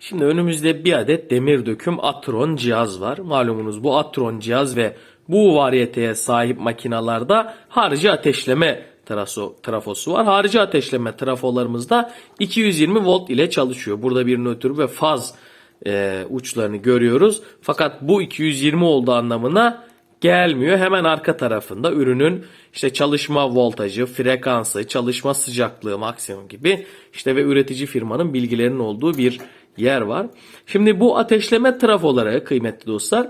Şimdi önümüzde bir adet demir döküm Atron cihaz var. Malumunuz bu Atron cihaz ve bu variyeteye sahip makinalarda harici ateşleme traso, trafosu var. Harici ateşleme trafolarımız da 220 volt ile çalışıyor. Burada bir nötr ve faz e, uçlarını görüyoruz. Fakat bu 220 olduğu anlamına gelmiyor. Hemen arka tarafında ürünün işte çalışma voltajı, frekansı, çalışma sıcaklığı maksimum gibi işte ve üretici firmanın bilgilerinin olduğu bir yer var. Şimdi bu ateşleme trafoları kıymetli dostlar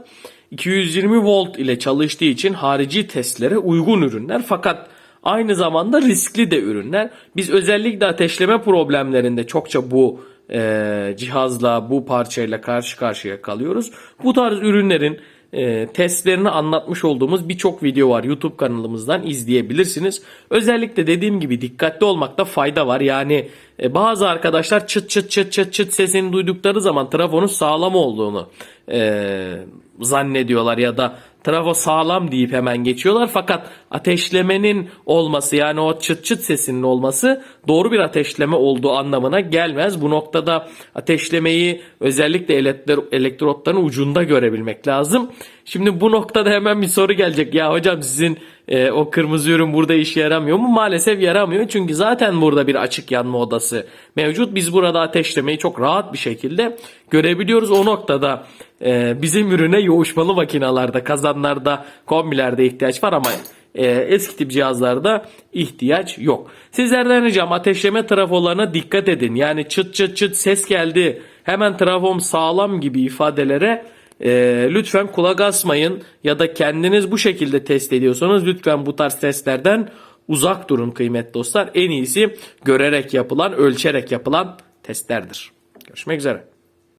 220 volt ile çalıştığı için harici testlere uygun ürünler fakat aynı zamanda riskli de ürünler. Biz özellikle ateşleme problemlerinde çokça bu e, cihazla bu parçayla karşı karşıya kalıyoruz. Bu tarz ürünlerin e, testlerini anlatmış olduğumuz birçok video var. YouTube kanalımızdan izleyebilirsiniz. Özellikle dediğim gibi dikkatli olmakta fayda var. Yani e, bazı arkadaşlar çıt çıt çıt çıt çıt sesini duydukları zaman trafonun sağlam olduğunu e, zannediyorlar ya da trafo sağlam deyip hemen geçiyorlar. Fakat ateşlemenin olması yani o çıt çıt sesinin olması doğru bir ateşleme olduğu anlamına gelmez. Bu noktada ateşlemeyi özellikle elektro- elektrotların ucunda görebilmek lazım. Şimdi bu noktada hemen bir soru gelecek. Ya hocam sizin e, o kırmızı ürün burada işe yaramıyor mu? Maalesef yaramıyor. Çünkü zaten burada bir açık yanma odası mevcut. Biz burada ateşlemeyi çok rahat bir şekilde görebiliyoruz. O noktada e, bizim ürüne yoğuşmalı makinalarda, kazanlarda, kombilerde ihtiyaç var ama e, eski tip cihazlarda ihtiyaç yok. Sizlerden ricam ateşleme trafolarına dikkat edin. Yani çıt çıt çıt ses geldi. Hemen trafom sağlam gibi ifadelere e, lütfen kulak asmayın ya da kendiniz bu şekilde test ediyorsanız lütfen bu tarz testlerden uzak durun kıymetli dostlar. En iyisi görerek yapılan, ölçerek yapılan testlerdir. Görüşmek üzere.